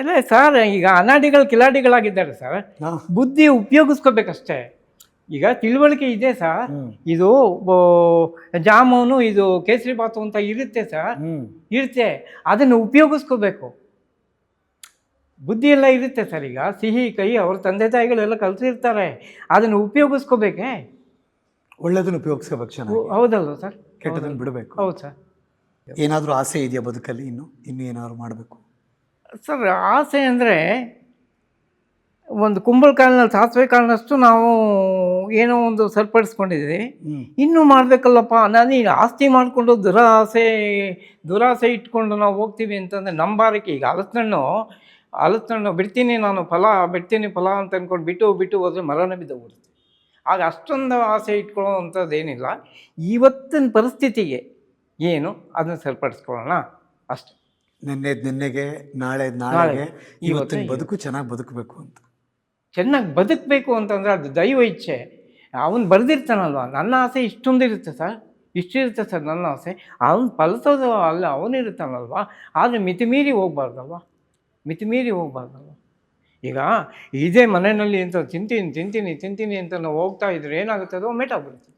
ಅಲ್ಲ ಸರ್ ಈಗ ಅನಾಡಿಗಳು ಕಿಲಾಡಿಗಳಾಗಿದ್ದಾರೆ ಸರ್. ಬುದ್ಧಿ ಉಪಯೋಗಿಸ್ಕೋಬೇಕಷ್ಟೇ. ಈಗ ತಿಳುವಳಿಕೆ ಇದೆ ಸರ್. ಇದು ಜಾಮೂನು ಇದು ಕೇಸರಿ ಬಾತು ಅಂತ ಇರುತ್ತೆ ಸರ್. ಇರುತ್ತೆ. ಅದನ್ನು ಉಪಯೋಗಿಸ್ಕೋಬೇಕು. ಬುದ್ಧಿ ಎಲ್ಲ ಇರುತ್ತೆ ಸರ್ ಈಗ. ಸಿಹಿ ಕೈ ಅವ್ರ ತಂದೆ ತಾಯಿಗಳೆಲ್ಲ ಕಲ್ತಿರ್ತಾರೆ. ಅದನ್ನು ಉಪಯೋಗಿಸ್ಕೋಬೇಕೇ? ಒಳ್ಳೆದನ್ನು ಉಪಯೋಗಿಸ್ಕೋಬೇಕು ಹೌದಲ್ವ ಸರ್? ಕೆಟ್ಟದನ್ನು ಬಿಡಬೇಕು. ಹೌದು ಸರ್. ಏನಾದರೂ ಆಸೆ ಇದೆಯಾ ಬದುಕಲ್ಲಿ ಇನ್ನು? ಇನ್ನು ಏನಾದರೂ ಮಾಡಬೇಕು? ಸರ್ ಆಸೆ ಅಂದರೆ ಒಂದು ಕುಂಬಳಕಾಯಿನಲ್ಲಿ ಸಾಸಿವೆ ಕಾಲಿನಷ್ಟು ನಾವು ಏನೋ ಒಂದು ಸರಿಪಡಿಸ್ಕೊಂಡಿದ್ದೀವಿ. ಇನ್ನೂ ಮಾಡಬೇಕಲ್ಲಪ್ಪ. ನಾನು ಈಗ ಆಸ್ತಿ ಮಾಡಿಕೊಂಡು ದುರಾಸೆ ದುರಾಸೆ ಇಟ್ಕೊಂಡು ನಾವು ಹೋಗ್ತೀವಿ ಅಂತಂದರೆ ನಂಬಾರಕ್ಕೆ ಈಗ ಹಲಸಿನಣ್ಣು ಹಲಸಿನಣ್ಣು ಬಿಡ್ತೀನಿ ನಾನು ಫಲ ಬಿಡ್ತೀನಿ ಫಲ ಅಂತ ಅಂದ್ಕೊಂಡು ಬಿಟ್ಟು ಬಿಟ್ಟು ಹೋದರೆ ಮರನೇ ಬಿದ್ದೋಗ್ಬಿಡುತ್ತೆ ಆಗ ಅಷ್ಟೊಂದು ಆಸೆ ಇಟ್ಕೊಳ್ಳೋ ಅಂಥದ್ದು ಏನಿಲ್ಲ ಇವತ್ತಿನ ಪರಿಸ್ಥಿತಿಗೆ ಏನು? ಅದನ್ನ ಸರಿಪಡಿಸ್ಕೊಳ್ಳೋಣ. ಅಷ್ಟೆ. ನಿನ್ನೆ ನಿನ್ನೆಗೆ ನಾಳೆ ನಾಳೆಗೆ ಇವತ್ತಿನ ಬದುಕು ಚೆನ್ನಾಗಿ ಬದುಕಬೇಕು ಅಂತ. ಚೆನ್ನಾಗಿ ಬದುಕಬೇಕು ಅಂತಂದರೆ ಅದು ದೈವ ಇಚ್ಛೆ. ಅವನು ಬರೆದಿರ್ತಾನಲ್ವ? ನನ್ನ ಆಸೆ ಇಷ್ಟೊಂದು ಇರುತ್ತೆ ಸರ್. ಇಷ್ಟಿರುತ್ತೆ ಸರ್ ನನ್ನ ಆಸೆ. ಅವನು ಫಲಿಸೋದು ಅಲ್ಲ ಅವನಿರ್ತಾನಲ್ವ ಆದರೆ ಮಿತಿಮೀರಿ ಹೋಗ್ಬಾರ್ದಲ್ವ? ಮಿತಿಮೀರಿ ಹೋಗ್ಬಾರ್ದಲ್ವ? ಈಗ ಇದೇ ಮನೆಯಲ್ಲಿ ಅಂತ ತಿಂತೀನಿ ತಿಂತೀನಿ ತಿಂತೀನಿ ಅಂತ ನಾವು ಹೋಗ್ತಾ ಇದ್ರೆ ಏನಾಗುತ್ತೆ? ಅದು ಮೆಟ್ಟಾಗ್ಬಿಡುತ್ತೆ